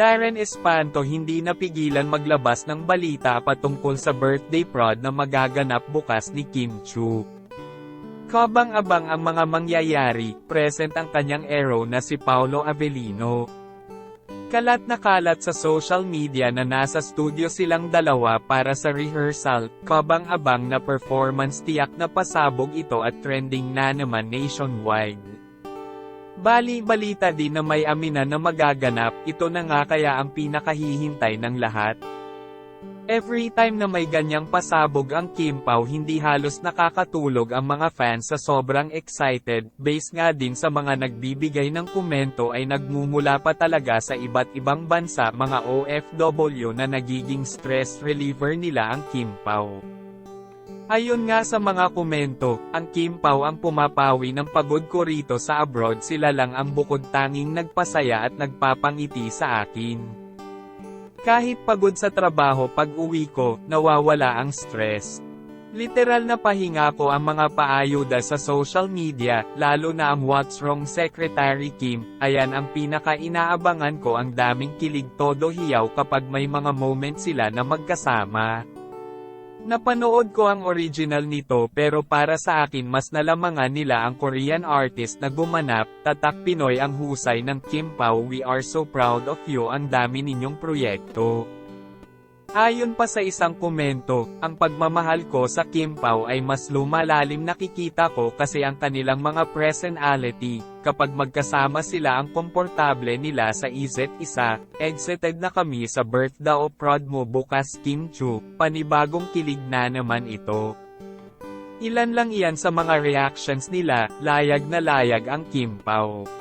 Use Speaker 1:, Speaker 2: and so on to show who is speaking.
Speaker 1: Darren Espanto hindi napigilan maglabas ng balita patungkol sa birthday prod na magaganap bukas ni Kim Chu. Kabang-abang ang mga mangyayari, present ang kanyang hero na si Paolo Avellino. Kalat na kalat sa social media na nasa studio silang dalawa para sa rehearsal, kabang-abang na performance tiyak na pasabog ito at trending na naman nationwide. Bali balita din na may aminan na magaganap, ito na nga kaya ang pinakahihintay ng lahat. Every time na may ganyang pasabog ang Kim Pao hindi halos nakakatulog ang mga fans sa sobrang excited, base nga din sa mga nagbibigay ng komento ay nagmumula pa talaga sa iba't ibang bansa mga OFW na nagiging stress reliever nila ang Kim Pao. Ayon nga sa mga komento, ang Kim Pao ang pumapawi ng pagod ko rito sa abroad sila lang ang bukod tanging nagpasaya at nagpapangiti sa akin. Kahit pagod sa trabaho pag uwi ko, nawawala ang stress. Literal na pahinga ko ang mga paayuda sa social media, lalo na ang What's Wrong Secretary Kim, ayan ang pinaka-inaabangan ko ang daming kilig todo hiyaw kapag may mga moment sila na magkasama. Napanood ko ang original nito pero para sa akin mas nalamangan nila ang Korean artist na gumanap, tatak Pinoy ang husay ng Kim Pao We are so proud of you ang dami ninyong proyekto. Ayon pa sa isang komento, ang pagmamahal ko sa Kim Pao ay mas lumalalim nakikita ko kasi ang kanilang mga personality, kapag magkasama sila ang komportable nila sa isa't isa, excited na kami sa birthday o prod mo bukas Kim Chu, panibagong kilig na naman ito. Ilan lang iyan sa mga reactions nila, layag na layag ang Kim Pao.